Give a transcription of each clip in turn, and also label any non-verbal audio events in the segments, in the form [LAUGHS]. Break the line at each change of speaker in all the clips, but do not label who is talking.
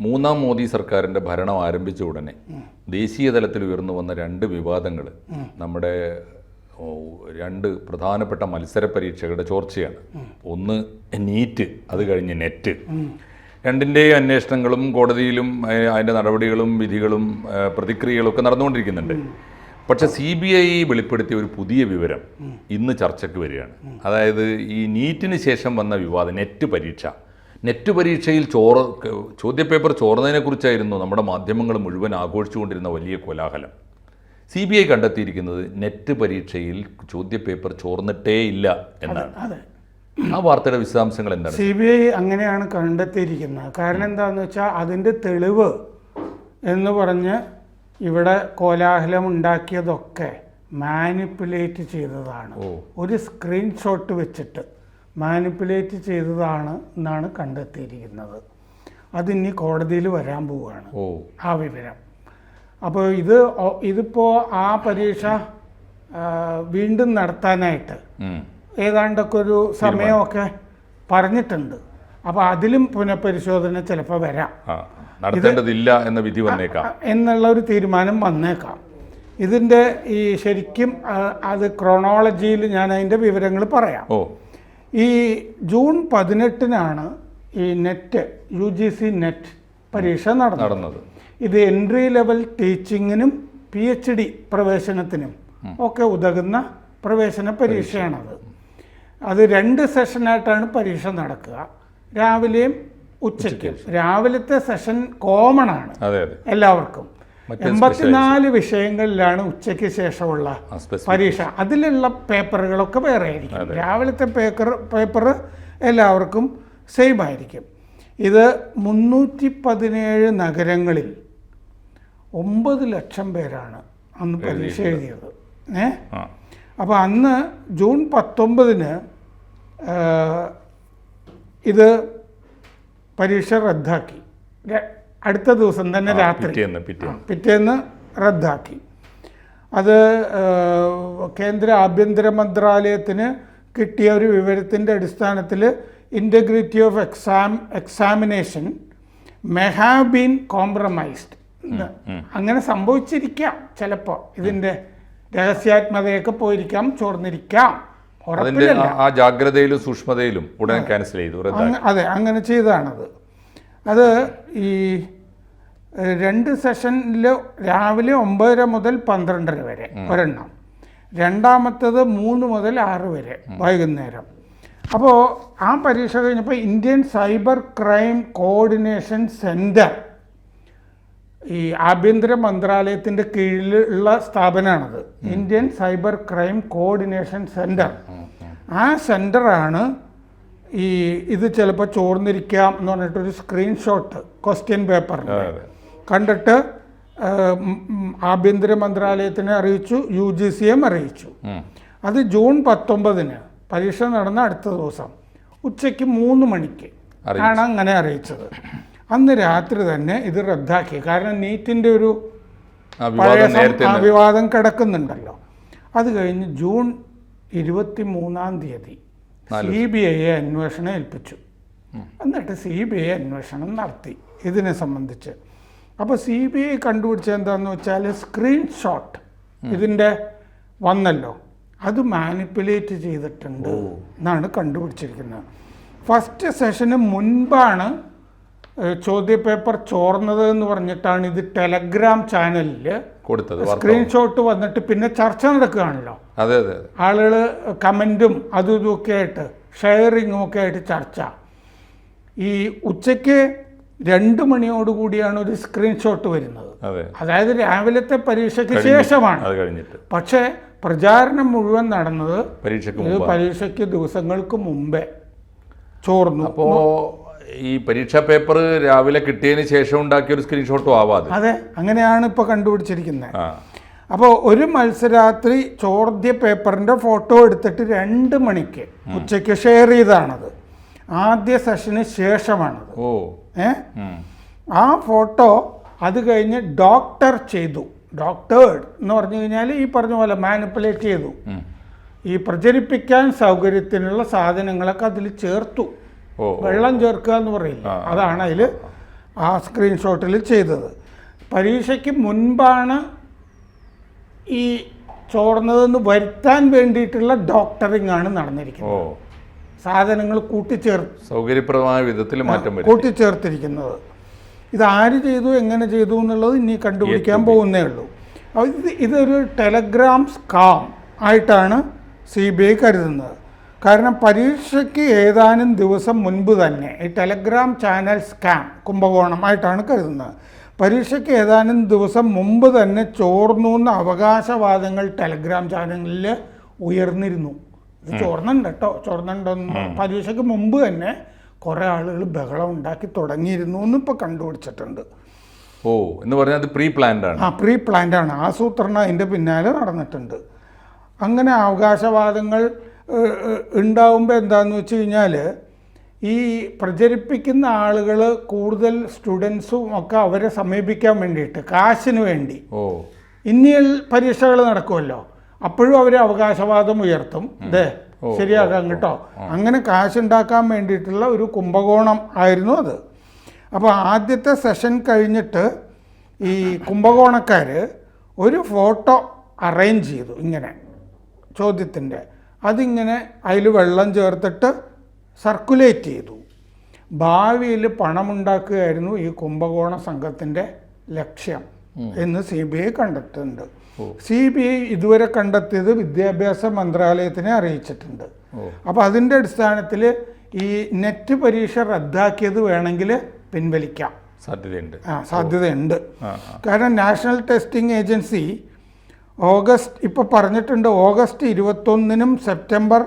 മൂന്നാം മോദി സർക്കാരിന്റെ ഭരണം ആരംഭിച്ച ഉടനെ ദേശീയ തലത്തിൽ ഉയർന്നു വന്ന രണ്ട് വിവാദങ്ങൾ നമ്മുടെ രണ്ട് പ്രധാനപ്പെട്ട മത്സര പരീക്ഷകളുടെ ചോർച്ചയാണ്. ഒന്ന് നീറ്റ് അത് കഴിഞ്ഞ് നെറ്റ് രണ്ടിന്റെയും അന്വേഷണങ്ങളും കോടതിയിലും അതിന്റെ നടപടികളും വിധികളും പ്രതിക്രിയകളൊക്കെ നടന്നുകൊണ്ടിരിക്കുന്നുണ്ട്. പക്ഷെ സി ബി ഐ വെളിപ്പെടുത്തിയ ഒരു പുതിയ വിവരം ഇന്ന് ചർച്ചയ്ക്ക് വരികയാണ്. അതായത് ഈ നീറ്റിന് ശേഷം വന്ന വിവാദം നെറ്റ് പരീക്ഷ. നെറ്റ് പരീക്ഷയിൽ ചോറ് ചോദ്യപേപ്പർ ചോർന്നതിനെക്കുറിച്ചായിരുന്നു നമ്മുടെ മാധ്യമങ്ങൾ മുഴുവൻ ആഘോഷിച്ചുകൊണ്ടിരുന്ന വലിയ കോലാഹലം. സി ബി ഐ കണ്ടെത്തിയിരിക്കുന്നത് നെറ്റ് പരീക്ഷയിൽ ചോദ്യപേപ്പർ ചോർന്നിട്ടേ ഇല്ല എന്നാണ്.
അതെ
ആ വാർത്തയുടെ വിശദാംശങ്ങൾ എന്താണ്?
സി ബി ഐ അങ്ങനെയാണ് കണ്ടെത്തിയിരിക്കുന്നത്. കാരണം എന്താണെന്ന് വെച്ചാൽ അതിന്റെ തെളിവ് എന്ന് പറഞ്ഞ് ഇവിടെ കോലാഹലം ഉണ്ടാക്കിയതൊക്കെ മാനിപ്പുലേറ്റ് ചെയ്തതാണ്. ഒരു സ്ക്രീൻഷോട്ട് വെച്ചിട്ട്. മാനിപ്പുലേറ്റ് ചെയ്തതാണ് എന്നാണ് കണ്ടെത്തിയിരിക്കുന്നത്. അതിനി കോടതിയിൽ വരാൻ പോവുകയാണ്. ആ വിവരം. അപ്പോൾ ഇത് ഇതിപ്പോൾ ആ പരീക്ഷ വീണ്ടും നടത്താനായിട്ട്. ഏതാണ്ടൊക്കെ ഒരു സമയമൊക്കെ പറഞ്ഞിട്ടുണ്ട്. അപ്പോൾ അതിലും പുനഃപരിശോധന ചിലപ്പോൾ വരാം.
നടത്തേണ്ടതില്ല എന്ന വിധി വന്നേക്കാം.
എന്നുള്ള ഒരു തീരുമാനം വന്നേക്കാം. ഇതിന്റെ ഈ ശരിക്കും അത് ക്രോണോളജിയിൽ ഞാൻ അതിന്റെ വിവരങ്ങൾ പറയാം.
ഓ.
ഈ ജൂൺ പതിനെട്ടിനാണ് ഈ NET U G C NET പരീക്ഷ നടന്നത്. ഇത് എൻട്രി ലെവൽ ടീച്ചിങ്ങിനും പി എച്ച് ഡി പ്രവേശനത്തിനും ഒക്കെ ഉതകുന്ന പ്രവേശന പരീക്ഷയാണത്. അത് രണ്ട് സെഷനായിട്ടാണ് പരീക്ഷ നടക്കുക. രാവിലെയും ഉച്ചയ്ക്കും. രാവിലത്തെ സെഷൻ കോമൺ ആണ് എല്ലാവർക്കും. എൺപത്തിനാല് വിഷയങ്ങളിലാണ് ഉച്ചയ്ക്ക് ശേഷമുള്ള പരീക്ഷ. അതിലുള്ള പേപ്പറുകളൊക്കെ വേറെ ആയിരിക്കും. രാവിലത്തെ പേപ്പർ പേപ്പർ എല്ലാവർക്കും സെയിം ആയിരിക്കും. ഇത് മുന്നൂറ്റി പതിനേഴ് നഗരങ്ങളിൽ ഒമ്പത് ലക്ഷം പേരാണ് അന്ന് പരീക്ഷ എഴുതിയത്. ഏ? അപ്പോൾ അന്ന് ജൂൺ പത്തൊമ്പതിന് ഇത് പരീക്ഷ റദ്ദാക്കി. അടുത്ത ദിവസം തന്നെ രാത്രി.
പിറ്റേന്ന്
റദ്ദാക്കി. അത് കേന്ദ്ര ആഭ്യന്തര മന്ത്രാലയത്തിന് കിട്ടിയ ഒരു വിവരത്തിന്റെ അടിസ്ഥാനത്തിൽ integrity of exam examination may have been compromised അങ്ങനെ സംഭവിച്ചിരിക്കാം ചിലപ്പോൾ. ഇതിന്റെ രഹസ്യാത്മകതയൊക്കെ പോയിരിക്കാം ചോർന്നിരിക്കാം.
ആ- ജാഗ്രതയിലും സൂക്ഷ്മതയിലും ഉടൻ ക്യാൻസൽ ചെയ്തു
അതെ അങ്ങനെ ചെയ്തതാണത് അത് ഈ രണ്ട് സെഷനിൽ രാവിലെ ഒമ്പതര മുതൽ പന്ത്രണ്ടര വരെ ഒരെണ്ണം. രണ്ടാമത്തേത് മൂന്ന് മുതൽ ആറ് വരെ വൈകുന്നേരം. അപ്പോൾ ആ പരീക്ഷ കഴിഞ്ഞപ്പോൾ Indian cyber crime coordination centre ഈ ആഭ്യന്തര മന്ത്രാലയത്തിന്റെ കീഴിലുള്ള സ്ഥാപനമാണത്. Indian cyber crime coordination centre ആ സെന്ററാണ് ഈ ഇത് ചിലപ്പോൾ ചോർന്നിരിക്കാം എന്ന് പറഞ്ഞിട്ടൊരു സ്ക്രീൻഷോട്ട് ക്വസ്റ്റ്യൻ
അതെ.
കണ്ടിട്ട് ആഭ്യന്തര മന്ത്രാലയത്തിനെ അറിയിച്ചു യു ജി സിയും അറിയിച്ചു അത് ജൂൺ പത്തൊമ്പതിന് പരീക്ഷ നടന്ന അടുത്ത ദിവസം ഉച്ചയ്ക്ക് മൂന്ന് മണിക്ക്. ആണ് അങ്ങനെ അറിയിച്ചത്. അന്ന് രാത്രി തന്നെ ഇത് റദ്ദാക്കി. കാരണം നീറ്റിന്റെ ഒരു പഴയ
വിവാദം
കിടക്കുന്നുണ്ടല്ലോ. അത് കഴിഞ്ഞ് ജൂൺ ഇരുപത്തി മൂന്നാം തീയതി സി ബി ഐയെ അന്വേഷണം ഏൽപ്പിച്ചു. എന്നിട്ട് സി ബി ഐ അന്വേഷണം നടത്തി. ഇതിനെ സംബന്ധിച്ച് അപ്പോൾ സി ബി ഐ കണ്ടുപിടിച്ചത് എന്താണെന്ന് വെച്ചാൽ സ്ക്രീൻഷോട്ട് ഇതിന്റെ വന്നല്ലോ. അത് മാനിപ്പുലേറ്റ് ചെയ്തിട്ടുണ്ട് എന്നാണ് കണ്ടുപിടിച്ചിരിക്കുന്നത്. ഫസ്റ്റ് സെഷന് മുൻപാണ് ചോദ്യപേപ്പർ ചോർന്നത് എന്ന് പറഞ്ഞിട്ടാണ് ഇത് ടെലഗ്രാം ചാനലിൽ
കൊടുത്തത്
സ്ക്രീൻഷോട്ട് വന്നിട്ട് പിന്നെ ചർച്ച നടക്കുകയാണല്ലോ.
അതെ അതെ
ആളുകൾ കമന്റും അതും ഒക്കെ ആയിട്ട് ഷെയറിങ്ങും ഒക്കെ ആയിട്ട് ചർച്ച. ഈ ഉച്ചയ്ക്ക് രണ്ട് മണിയോടുകൂടിയാണ് ഒരു സ്ക്രീൻഷോട്ട് വരുന്നത്. അതായത് രാവിലത്തെ പരീക്ഷയ്ക്ക് ശേഷമാണ്. പക്ഷേ പ്രചാരണം മുഴുവൻ നടന്നത്
പരീക്ഷയ്ക്ക്
പരീക്ഷയ്ക്ക് ദിവസങ്ങൾക്ക് മുമ്പേ ചോർന്നു.
അപ്പോ ഈ പരീക്ഷാ പേപ്പർ രാവിലെ കിട്ടിയതിന് ശേഷം ഉണ്ടാക്കിയ ഒരു സ്ക്രീൻഷോട്ടും ആവാതെ.
അതെ അങ്ങനെയാണ് ഇപ്പോൾ കണ്ടുപിടിച്ചിരിക്കുന്നത്. അപ്പോൾ ഒരു മത്സരാത്രി ചോദ്യ പേപ്പറിന്റെ ഫോട്ടോ എടുത്തിട്ട് രണ്ട് മണിക്ക് ഉച്ചയ്ക്ക് ഷെയർ ചെയ്താണത്. ആദ്യ സെഷന് ശേഷമാണത്.
ഓ.
ഏ. ആ ഫോട്ടോ അത് കഴിഞ്ഞ് ഡോക്ടർ ചെയ്തു. ഡോക്ടേഡ് എന്ന് പറഞ്ഞു കഴിഞ്ഞാൽ ഈ പറഞ്ഞ പോലെ മാനിപ്പുലേറ്റ് ചെയ്തു. ഈ പ്രചരിപ്പിക്കാൻ സൗകര്യത്തിനുള്ള സാധനങ്ങളൊക്കെ അതിൽ ചേർത്തു. വെള്ളം ചേർക്കുക എന്ന് പറയില്ല? അതാണ് അതിൽ ആ സ്ക്രീൻഷോട്ടിൽ ചെയ്തത്. പരീക്ഷയ്ക്ക് മുൻപാണ് ഈ ചോർന്നതെന്ന് വരുത്താൻ വേണ്ടിയിട്ടുള്ള ഡോക്ടറിംഗ് ആണ് നടന്നിരിക്കുന്നത് സാധനങ്ങൾ കൂട്ടിച്ചേർത്ത്
സൗകര്യപ്രദമായ വിധത്തിൽ മാറ്റം
കൂട്ടിച്ചേർത്തിരിക്കുന്നത്. ഇത് ആര് ചെയ്തു എങ്ങനെ ചെയ്തു എന്നുള്ളത് ഇനി കണ്ടുപിടിക്കാൻ പോകുന്നേ ഉള്ളൂ. ഇത് ഇതൊരു ടെലഗ്രാം സ്കാം ആയിട്ടാണ് സി ബി ഐ കരുതുന്നത്. കാരണം പരീക്ഷയ്ക്ക് ഏതാനും ദിവസം മുൻപ് തന്നെ ഈ ടെലഗ്രാം ചാനൽ സ്കാം കുംഭകോണമായിട്ടാണ് കരുതുന്നത്. പരീക്ഷയ്ക്ക് ഏതാനും ദിവസം മുമ്പ് തന്നെ ചോർന്നു എന്ന അവകാശവാദങ്ങൾ ടെലഗ്രാം ചാനലിൽ ഉയർന്നിരുന്നു. ഇത് ചോർന്നുണ്ട് കേട്ടോ ചോർന്നുണ്ടെന്ന് പരീക്ഷയ്ക്ക് മുമ്പ് തന്നെ കുറേ ആളുകൾ ബഹളം ഉണ്ടാക്കി തുടങ്ങിയിരുന്നു എന്ന് ഇപ്പോൾ കണ്ടുപിടിച്ചിട്ടുണ്ട്.
ഓ എന്ന് പറഞ്ഞാൽ അത് പ്രീ പ്ലാൻഡ് ആണ്.
ആ പ്രീ പ്ലാൻഡ് ആണ്. ആസൂത്രണം അതിന്റെ പിന്നാലെ നടന്നിട്ടുണ്ട്. അങ്ങനെ അവകാശവാദങ്ങൾ ഉണ്ടാവുമ്പോൾ എന്താണെന്ന് വെച്ച് കഴിഞ്ഞാൽ ഈ പ്രചരിപ്പിക്കുന്ന ആളുകൾ കൂടുതൽ സ്റ്റുഡൻസും ഒക്കെ അവരെ സമീപിക്കാൻ വേണ്ടിയിട്ട് കാശിന് വേണ്ടി.
ഓ.
ഇനിയൽ പരീക്ഷകൾ നടക്കുമല്ലോ അപ്പോഴും അവർ അവകാശവാദം ഉയർത്തും. ഇതേ ശരിയാക്കാം കേട്ടോ. അങ്ങനെ കാശുണ്ടാക്കാൻ വേണ്ടിയിട്ടുള്ള ഒരു കുംഭകോണം ആയിരുന്നു അത്. അപ്പോൾ ആദ്യത്തെ സെഷൻ കഴിഞ്ഞിട്ട് ഈ കുംഭകോണക്കാർ ഒരു ഫോട്ടോ അറേഞ്ച് ചെയ്തു ഇങ്ങനെ ചോദ്യത്തിന്റെ. അതിങ്ങനെ അതിൽ വെള്ളം ചേർത്തിട്ട് സർക്കുലേറ്റ് ചെയ്തു. ഭാവിയിൽ പണമുണ്ടാക്കുകയായിരുന്നു ഈ കുംഭകോണ സംഘത്തിന്റെ ലക്ഷ്യം എന്ന് സി ബി ഐ കണ്ടെത്തുന്നുണ്ട്. സി ബി ഐ ഇതുവരെ കണ്ടെത്തിയത് വിദ്യാഭ്യാസ മന്ത്രാലയത്തിനെ അറിയിച്ചിട്ടുണ്ട്. അപ്പോൾ അതിന്റെ അടിസ്ഥാനത്തിൽ ഈ നെറ്റ് പരീക്ഷ റദ്ദാക്കിയത് വേണമെങ്കിൽ പിൻവലിക്കാം.
സാധ്യതയുണ്ട്.
ആ സാധ്യതയുണ്ട്. കാരണം നാഷണൽ ടെസ്റ്റിംഗ് ഏജൻസി ഓഗസ്റ്റ് ഇപ്പോൾ പറഞ്ഞിട്ടുണ്ട് ഓഗസ്റ്റ് ഇരുപത്തൊന്നിനും സെപ്റ്റംബർ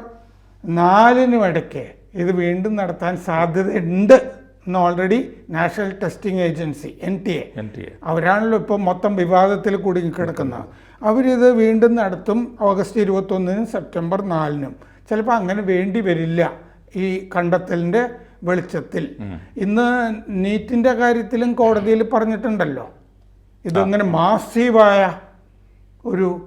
നാലിനും ഇടയ്ക്ക് ഇത് വീണ്ടും നടത്താൻ സാധ്യതയുണ്ട്. എന്ന് already National Testing Agency N T A
N T A
അവരാണല്ലോ ഇപ്പോൾ മൊത്തം വിവാദത്തിൽ കുടുങ്ങിക്കിടക്കുന്നത് അവരിത് വീണ്ടും നടത്തും ഓഗസ്റ്റ് ഇരുപത്തൊന്നിനും സെപ്റ്റംബർ നാലിനും. ചിലപ്പോൾ അങ്ങനെ വേണ്ടി വരില്ല ഈ കണ്ടെത്തലിന്റെ വെളിച്ചത്തിൽ. ഇന്ന് നീറ്റിന്റെ കാര്യത്തിലും കോടതിയിൽ പറഞ്ഞിട്ടുണ്ടല്ലോ. ഇതങ്ങനെ മാസീവായ ഒരു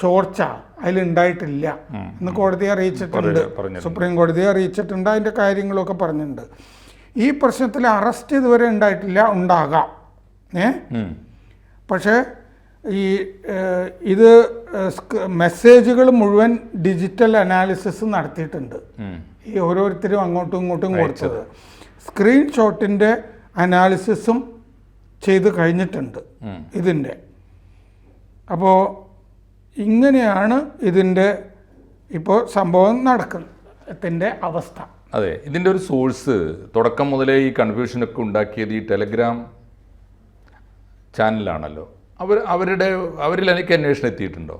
ചോർച്ച. അതിലുണ്ടായിട്ടില്ല. എന്ന് കോടതിയെ അറിയിച്ചിട്ടുണ്ട്. സുപ്രീം കോടതിയെ അറിയിച്ചിട്ടുണ്ട്. അതിന്റെ കാര്യങ്ങളൊക്കെ പറഞ്ഞിട്ടുണ്ട്. ഈ പ്രശ്നത്തിൽ അറസ്റ്റ് ഇതുവരെ ഉണ്ടായിട്ടില്ല. ഉണ്ടാകാം. ഏ? പക്ഷേ ഈ ഇത് മെസ്സേജുകൾ മുഴുവൻ ഡിജിറ്റൽ അനാലിസിസ് നടത്തിയിട്ടുണ്ട്. ഈ ഓരോരുത്തരും അങ്ങോട്ടും ഇങ്ങോട്ടും കൊടുത്തത്. സ്ക്രീൻഷോട്ടിന്റെ അനാലിസിസും ചെയ്ത് കഴിഞ്ഞിട്ടുണ്ട്. ഇതിന്റെ അപ്പോൾ ഇങ്ങനെയാണ് ഇതിന്റെ ഇപ്പോൾ സംഭവം നടക്കുന്നതിന്റെ അവസ്ഥ.
അതെ ഇതിന്റെ ഒരു സോഴ്സ് തുടക്കം മുതലേ ഈ കൺഫ്യൂഷനൊക്കെ ഉണ്ടാക്കിയത് ഈ ടെലഗ്രാം ചാനലാണല്ലോ. അവർ അവരുടെ അവരിൽ എനിക്ക് അന്വേഷണം എത്തിയിട്ടുണ്ടോ?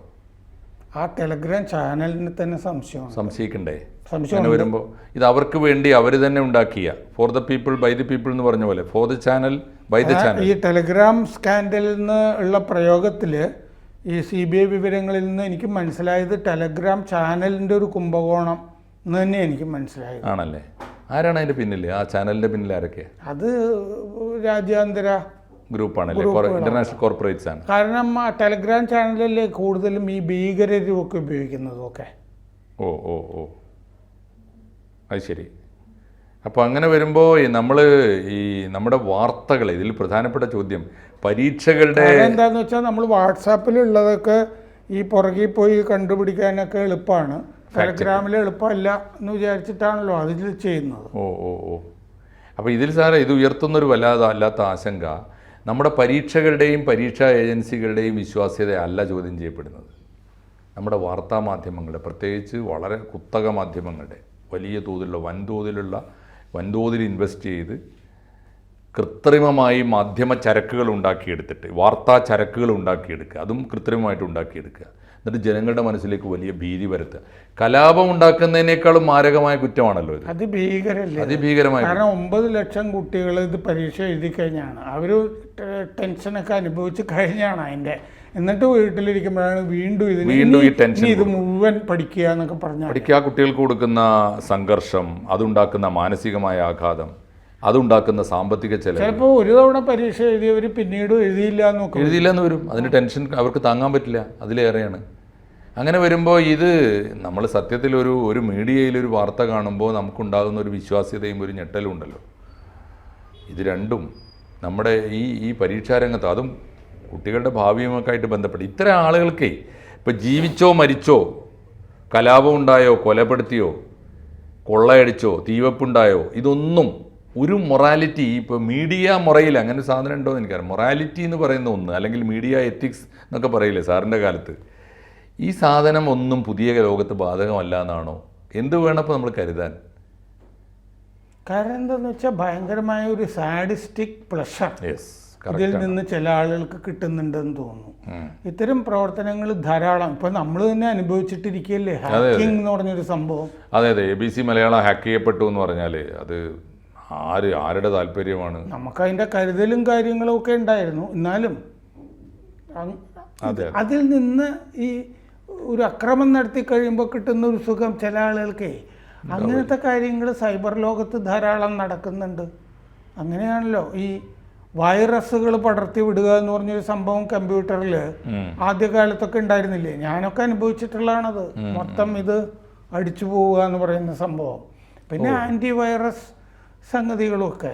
ആ ടെലഗ്രാം ചാനലിന് തന്നെ സംശയം
സംശയിക്കണ്ടേ?
സംശയം
വരുമ്പോൾ ഇത് അവർക്ക് വേണ്ടി അവർ തന്നെ ഉണ്ടാക്കിയ for the people by the people എന്ന് പറഞ്ഞ പോലെ for the channel by the channel
ഈ ടെലഗ്രാം സ്കാൻഡലിൽ നിന്ന് ഉള്ള പ്രയോഗത്തിൽ ഈ സി ബി ഐ വിവരങ്ങളിൽ നിന്ന് എനിക്ക് മനസ്സിലായത് ടെലഗ്രാം ചാനലിന്റെ ഒരു കുംഭകോണം എന്ന് തന്നെ എനിക്ക് മനസ്സിലായത്.
ആണല്ലേ? ആരാണ് അതിന്റെ പിന്നിൽ ആ ചാനലിന്റെ പിന്നിൽ ആരൊക്കെ
അത് രാജ്യാന്തര
ഗ്രൂപ്പാണല്ലേ? ഇന്റർനാഷണൽ കോർപ്പറേറ്റ്സ് ആണ്.
കാരണം ആ ടെലഗ്രാം ചാനലിൽ കൂടുതലും ഈ ഭീകരരും ഒക്കെ ഉപയോഗിക്കുന്നതും ഒക്കെ
ഓ ഓ ഓ. അത് ശരി. അപ്പോൾ അങ്ങനെ വരുമ്പോൾ നമ്മൾ ഈ നമ്മുടെ വാർത്തകൾ ഇതിൽ പ്രധാനപ്പെട്ട ചോദ്യം പരീക്ഷകളുടെ
എന്താന്ന് വെച്ചാൽ നമ്മൾ വാട്സാപ്പിലുള്ളതൊക്കെ ഈ പുറകിൽ പോയി കണ്ടുപിടിക്കാനൊക്കെ എളുപ്പമാണ് ടെലഗ്രാമിൽ എളുപ്പമല്ല എന്ന് വിചാരിച്ചിട്ടാണല്ലോ അതിൽ ചെയ്യുന്നത്.
ഓ ഓ ഓ. അപ്പോൾ ഇതിൽ സാറേ ഇത് ഉയർത്തുന്നൊരു വല്ലാതെ അല്ലാത്ത ആശങ്ക. നമ്മുടെ പരീക്ഷകളുടെയും പരീക്ഷാ ഏജൻസികളുടെയും വിശ്വാസ്യത അല്ല ചോദ്യം ചെയ്യപ്പെടുന്നത്. നമ്മുടെ വാർത്താ മാധ്യമങ്ങളുടെ പ്രത്യേകിച്ച് വളരെ കുത്തക മാധ്യമങ്ങളുടെ വലിയ തോതിലുള്ള വൻതോതിലുള്ള വൻതോതിൽ ഇൻവെസ്റ്റ് ചെയ്ത് കൃത്രിമമായി മാധ്യമ ചരക്കുകൾ ഉണ്ടാക്കിയെടുത്തിട്ട് വാർത്താ ചരക്കുകൾ ഉണ്ടാക്കിയെടുക്കുക അതും കൃത്രിമമായിട്ട് ഉണ്ടാക്കിയെടുക്കുക. എന്നിട്ട് ജനങ്ങളുടെ മനസ്സിലേക്ക് വലിയ ഭീതി വരുത്തുക കലാപം ഉണ്ടാക്കുന്നതിനേക്കാളും മാരകമായ കുറ്റമാണല്ലോ ഇത്.
അത് ഭീകരല്ലേ?
അതിഭീകരമായ
കാരണം ഒമ്പത് ലക്ഷം കുട്ടികൾ ഇത് പരീക്ഷ എഴുതി കഴിഞ്ഞാണ്. അവർ ടെൻഷനൊക്കെ അനുഭവിച്ച് കഴിഞ്ഞാണ് അതിന്റെ എന്നിട്ട് വീട്ടിലിരിക്കുമ്പോഴാണ് വീണ്ടും ഇതിന്
വീണ്ടും ഈ ടെൻഷൻ
ഇത് മുഴുവൻ പഠിക്കുക എന്നൊക്കെ പറഞ്ഞാൽ
പഠിക്കുക കുട്ടികൾക്ക് കൊടുക്കുന്ന സംഘർഷം അതുണ്ടാക്കുന്ന മാനസികമായ ആഘാതം അതുണ്ടാക്കുന്ന സാമ്പത്തിക ചെലവ്.
ചിലപ്പോൾ ഒരു തവണ പരീക്ഷ എഴുതിയവർ പിന്നീട് എഴുതിയില്ല എന്ന്
എഴുതിയില്ല എന്ന് വരും. അതിന് ടെൻഷൻ അവർക്ക് താങ്ങാൻ പറ്റില്ല. അതിലേറെയാണ്. അങ്ങനെ വരുമ്പോൾ ഇത് നമ്മൾ സത്യത്തിൽ ഒരു ഒരു മീഡിയയിൽ ഒരു വാർത്ത കാണുമ്പോൾ നമുക്കുണ്ടാകുന്ന ഒരു വിശ്വാസ്യതയും ഒരു ഞെട്ടലും ഉണ്ടല്ലോ. ഇത് രണ്ടും നമ്മുടെ ഈ ഈ പരീക്ഷാരംഗത്ത് അതും കുട്ടികളുടെ ഭാവിയുമൊക്കെ ആയിട്ട് ബന്ധപ്പെട്ട് ഇത്തരം ആളുകൾക്കേ ഇപ്പം ജീവിച്ചോ മരിച്ചോ കലാപമുണ്ടായോ കൊലപ്പെടുത്തിയോ കൊള്ളയടിച്ചോ തീവപ്പുണ്ടായോ ഇതൊന്നും ഒരു മൊറാലിറ്റി ഇപ്പോൾ മീഡിയ മുറയിൽ അങ്ങനെ സാധനം ഉണ്ടോ എന്ന് എനിക്കറിയാം. മൊറാലിറ്റി എന്ന് പറയുന്ന ഒന്ന് അല്ലെങ്കിൽ മീഡിയ എത്തിക്സ് എന്നൊക്കെ പറയില്ലേ സാറിന്റെ കാലത്ത്? ഈ സാധനം ഒന്നും പുതിയ ലോകത്ത് ബാധകമല്ല എന്നാണോ? എന്ത് വേണപ്പോൾ നമ്മൾ കരുതാൻ?
കാരണം എന്താന്ന് വെച്ചാൽ ഭയങ്കരമായ ഒരു സാഡിസ്റ്റിക് പ്ലഷർ ഇതിൽ നിന്ന് ചില ആളുകൾക്ക് കിട്ടുന്നുണ്ടെന്ന് തോന്നുന്നു. ഇത്തരം പ്രവർത്തനങ്ങൾ ധാരാളം. ഇപ്പൊ നമ്മൾ തന്നെ അനുഭവിച്ചിട്ടിരിക്കുകയല്ലേ? ഹാക്കിംഗ് എന്ന് പറഞ്ഞൊരു സംഭവം.
അതെ അതെ. A B C Malayalam hack ചെയ്യപ്പെട്ടു എന്ന് പറഞ്ഞാൽ അത് ആര് ആരുടെ താല്പര്യമാണ്?
നമുക്ക് അതിന്റെ കരുതലും കാര്യങ്ങളും ഒക്കെ ഉണ്ടായിരുന്നു. എന്നാലും
അതെ.
അതിൽ നിന്ന് ഈ ഒരു അക്രമം നടത്തി കഴിയുമ്പോൾ കിട്ടുന്ന ഒരു സുഖം ചില ആളുകൾക്ക്. അങ്ങനത്തെ കാര്യങ്ങൾ സൈബർ ലോകത്ത് ധാരാളം നടക്കുന്നുണ്ട്. അങ്ങനെയാണല്ലോ ഈ വൈറസുകൾ പടർത്തി വിടുക എന്ന് പറഞ്ഞൊരു സംഭവം കമ്പ്യൂട്ടറിൽ. ആദ്യകാലത്തൊക്കെ ഉണ്ടായിരുന്നില്ലേ? ഞാനൊക്കെ അനുഭവിച്ചിട്ടുള്ളതാണത്. മൊത്തം ഇത് അടിച്ചു പോവുക എന്ന് പറയുന്ന സംഭവം. പിന്നെ ആന്റി വൈറസ് സംഗതികളുമൊക്കെ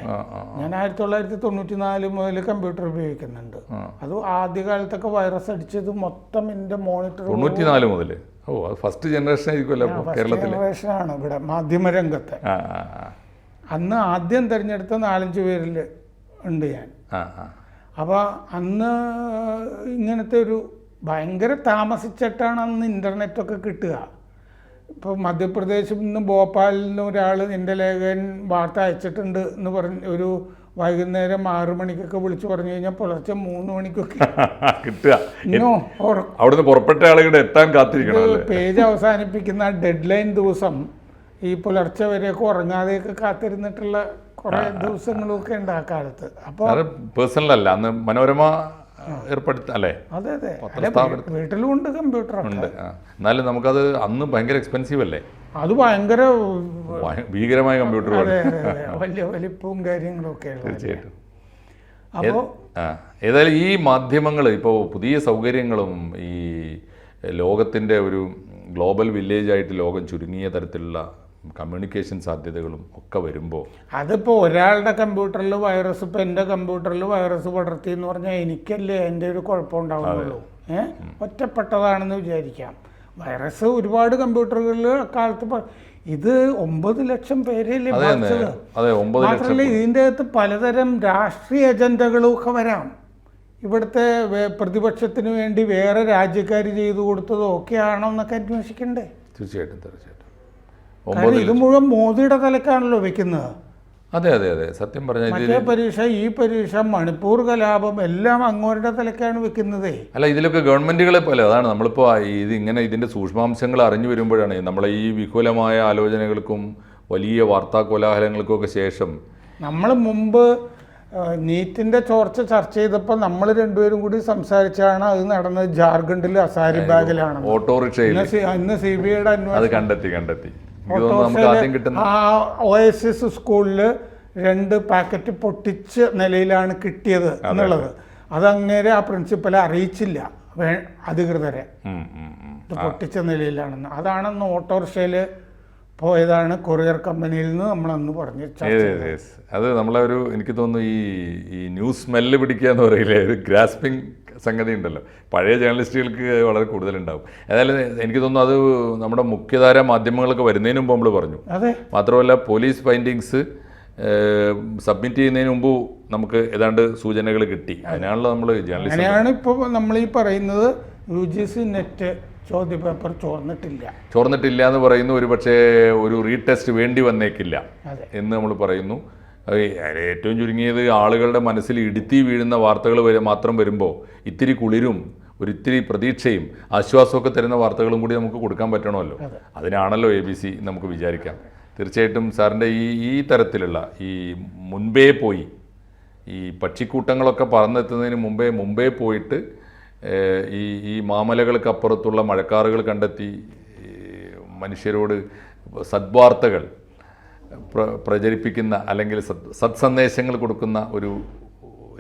ഞാൻ ആയിരത്തി തൊള്ളായിരത്തി തൊണ്ണൂറ്റി നാല് മുതൽ കമ്പ്യൂട്ടർ ഉപയോഗിക്കുന്നുണ്ട്. അത് ആദ്യകാലത്തൊക്കെ വൈറസ് അടിച്ചത് മൊത്തം എന്റെ മോണിറ്റർ
തൊണ്ണൂറ്റിനാല് മുതൽ ഓ അത് ഫസ്റ്റ് ജനറേഷൻ ആയിരിക്കുമല്ലോ കേരളത്തിൽ
ജനറേഷനാണ് ഇവിടെ മാധ്യമരംഗത്തെ. അന്ന് ആദ്യം തിരഞ്ഞെടുത്ത നാലഞ്ച് പേരിൽ ഉണ്ട് ഞാൻ. അപ്പോൾ അന്ന് ഇങ്ങനത്തെ ഒരു ഭയങ്കര താമസിച്ചിട്ടാണ് അന്ന് ഇന്റർനെറ്റൊക്കെ കിട്ടുക. ഇപ്പോൾ മധ്യപ്രദേശിൽ നിന്നും ഭോപ്പാലിൽ നിന്നും ഒരാൾ എന്റെ ലേഖൻ വാർത്ത അയച്ചിട്ടുണ്ട് എന്ന് പറഞ്ഞ് ഒരു വൈകുന്നേരം ആറു മണിക്കൊക്കെ വിളിച്ചു പറഞ്ഞു കഴിഞ്ഞാൽ പുലർച്ചെ മൂന്ന് മണിക്കൊക്കെ. [LAUGHS]
കിട്ടുക. അവിടുന്ന് പുറപ്പെട്ട ആളുകളുടെ എത്താൻ കാത്തിരിക്കണം
പേജ് അവസാനിപ്പിക്കുന്ന ഡെഡ് ലൈൻ ദിവസം ഈ പുലർച്ചെ വരെയൊക്കെ ഉറങ്ങാതെയൊക്കെ കാത്തിരുന്നിട്ടുള്ള കുറേ ദിവസങ്ങളൊക്കെ ഉണ്ട് ആ കാലത്ത്. അപ്പോൾ
പേഴ്സണലല്ല പേഴ്സണൽ അല്ല. അന്ന് മനോരമ ഏർപ്പെടുത്ത അല്ലേ?
അതെ അതെ. വീട്ടിലും ഉണ്ട് കമ്പ്യൂട്ടറൊക്കെ.
ഉണ്ട്. എന്നാലും നമുക്കത് അന്ന് ഭയങ്കര എക്സ്പെൻസീവ് അല്ലേ?
അത് ഭയങ്കര
ഭയ- ഭീകരമായ
കമ്പ്യൂട്ടർ വലിയ വലിപ്പവും കാര്യങ്ങളൊക്കെ
തീർച്ചയായിട്ടും.
അപ്പോൾ
ഏതായാലും ഈ മാധ്യമങ്ങൾ ഇപ്പോൾ പുതിയ സൗകര്യങ്ങളും ഈ ലോകത്തിന്റെ ഒരു ഗ്ലോബൽ വില്ലേജായിട്ട് ലോകം ചുരുങ്ങിയ തരത്തിലുള്ള കമ്മ്യൂണിക്കേഷൻ സാധ്യതകളും ഒക്കെ വരുമ്പോൾ
അതിപ്പോൾ ഒരാളുടെ കമ്പ്യൂട്ടറിൽ വൈറസ് ഇപ്പോൾ എന്റെ കമ്പ്യൂട്ടറിൽ വൈറസ് പടർത്തി എന്ന് പറഞ്ഞാൽ എനിക്കല്ലേ എന്റെ ഒരു കുഴപ്പമുണ്ടാവുള്ളൂ ഏഹ് ഒറ്റപ്പെട്ടതാണെന്ന് വിചാരിക്കാം. വൈറസ് ഒരുപാട് കമ്പ്യൂട്ടറുകളിൽ അക്കാലത്ത് ഇത് ഒമ്പത് ലക്ഷം പേരെയല്ലേ ബാധിച്ചത്. മാത്രമല്ല ഇതിന്റെ അകത്ത് പലതരം രാഷ്ട്രീയ അജണ്ടകളും ഒക്കെ വരാം. ഇവിടുത്തെ പ്രതിപക്ഷത്തിന് വേണ്ടി വേറെ രാജ്യക്കാർ ചെയ്തു കൊടുത്തതോ ഒക്കെ ആണോ എന്നൊക്കെ അന്വേഷിക്കണ്ടേ?
തീർച്ചയായിട്ടും തീർച്ചയായിട്ടും.
ഇത് മുഴുവൻ മോദിയുടെ തലക്കാണല്ലോ വെക്കുന്നത്.
അതെ അതെ അതെ. സത്യം പറഞ്ഞ
മറ്റേ പരീക്ഷ ഈ പരീക്ഷ മണിപ്പൂർ കലാപം എല്ലാം അങ്ങോരുടെ തലക്കാണ് വെക്കുന്നതേ.
അല്ല ഇതിലൊക്കെ ഗവൺമെന്റുകളെ പോലെ അതാണ് നമ്മളിപ്പോൾ ഇത് ഇങ്ങനെ ഇതിന്റെ സൂക്ഷ്മാംശങ്ങൾ അറിഞ്ഞു വരുമ്പോഴാണ് നമ്മളെ ഈ വിഹുലമായ ആലോചനകൾക്കും വലിയ വാർത്താ കോലാഹലങ്ങൾക്കും ഒക്കെ ശേഷം
നമ്മൾ മുമ്പ് നീറ്റിന്റെ ചോർച്ച ചർച്ച ചെയ്തപ്പോൾ നമ്മൾ രണ്ടുപേരും കൂടി സംസാരിച്ചാണ് അത് നടന്നത് ജാർഖണ്ഡിൽ അസാരി ബാഗിലാണ്
ഓട്ടോറിക്ഷയിൽ.
ഇന്ന് സി- ബി ഐയുടെ അന്വേഷണം.
കണ്ടെത്തി കണ്ടെത്തി.
ആ സ്കൂളിൽ രണ്ട് പാക്കറ്റ് പൊട്ടിച്ച് നിലയിലാണ് കിട്ടിയത് എന്നുള്ളത്. അത്. അങ്ങേരെ ആ പ്രിൻസിപ്പലെ അറിയിച്ചില്ല അധികൃതരെ. പൊട്ടിച്ച നിലയിലാണെന്ന്. അതാണെന്ന് ഓട്ടോറിക്ഷയിൽ പോയതാണ് കൊറിയർ കമ്പനിയിൽ നിന്ന്
നമ്മൾ അന്ന് പറഞ്ഞു. അത് നമ്മളെ ഒരു എനിക്ക് തോന്നുന്നു ഈ ഈ ന്യൂസ് സ്മെല്ല് പിടിക്കുക എന്ന് പറയില്ലേ? ഒരു ഗ്രാസ്പിംഗ് സംഗതി ഉണ്ടല്ലോ പഴയ ജേർണലിസ്റ്റുകൾക്ക് വളരെ കൂടുതലുണ്ടാവും. ഏതായാലും എനിക്ക് തോന്നുന്നു അത് നമ്മുടെ മുഖ്യധാര മാധ്യമങ്ങളൊക്കെ വരുന്നതിന് മുമ്പ് നമ്മൾ പറഞ്ഞു.
അതെ.
മാത്രമല്ല പോലീസ് ഫൈൻഡിങ്സ് സബ്മിറ്റ് ചെയ്യുന്നതിന് മുമ്പ് നമുക്ക് ഏതാണ്ട് സൂചനകൾ കിട്ടി. അതിനാണല്ലോ നമ്മൾ ജേർണലിസ്റ്റ്
അങ്ങനെയാണ് ഇപ്പോൾ നമ്മൾ ഈ പറയുന്നത് യു ജി സി നെറ്റ് ചോദ്യപേപ്പർ ചോർന്നിട്ടില്ല.
ചോർന്നിട്ടില്ല എന്ന് പറയുന്നു. ഒരു പക്ഷേ ഒരു റീടെസ്റ്റ് വേണ്ടി വന്നേക്കില്ല എന്ന് നമ്മൾ പറയുന്നു. ഏറ്റവും ചുരുങ്ങിയത് ആളുകളുടെ മനസ്സിൽ ഇടുത്തി വീഴുന്ന വാർത്തകൾ വരെ മാത്രം വരുമ്പോൾ ഇത്തിരി കുളിരും ഒരു ഇത്തിരി പ്രതീക്ഷയും ആശ്വാസമൊക്കെ തരുന്ന വാർത്തകളും കൂടി നമുക്ക് കൊടുക്കാൻ പറ്റണമല്ലോ. അതിനാണല്ലോ എ ബി സി നമുക്ക് വിചാരിക്കാം. തീർച്ചയായിട്ടും സാറിന്റെ ഈ ഈ തരത്തിലുള്ള ഈ മുൻപേ പോയി ഈ പക്ഷിക്കൂട്ടങ്ങളൊക്കെ പറന്നെത്തുന്നതിന് മുമ്പേ മുമ്പേ പോയിട്ട് ഈ ഈ മാമലകൾക്കപ്പുറത്തുള്ള മഴക്കാറുകൾ കണ്ടെത്തി മനുഷ്യരോട് സദ്വാർത്തകൾ പ്രചരിപ്പിക്കുന്ന അല്ലെങ്കിൽ സത് സത്സന്ദേശങ്ങൾ കൊടുക്കുന്ന ഒരു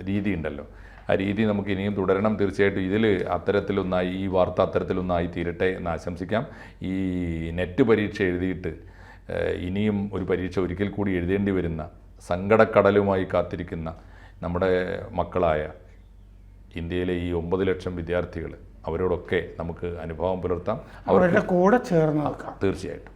രീതി ഉണ്ടല്ലോ ആ രീതി നമുക്ക് ഇനിയും തുടരണം. തീർച്ചയായിട്ടും ഇതിൽ അത്തരത്തിലൊന്നായി ഈ വാർത്ത അത്തരത്തിലൊന്നായി തീരട്ടെ എന്ന് ആശംസിക്കാം. ഈ നെറ്റ് പരീക്ഷ എഴുതിയിട്ട് ഇനിയും ഒരു പരീക്ഷ ഒരിക്കൽ കൂടി എഴുതേണ്ടി വരുന്ന സങ്കടക്കടലുമായി കാത്തിരിക്കുന്ന നമ്മുടെ മക്കളായ ഇന്ത്യയിലെ ഈ ഒമ്പത് ലക്ഷം വിദ്യാർത്ഥികൾ അവരോടൊക്കെ നമുക്ക് അനുഭവം പുലർത്താം.
അവരുടെ കൂടെ ചേർന്ന്
തീർച്ചയായിട്ടും.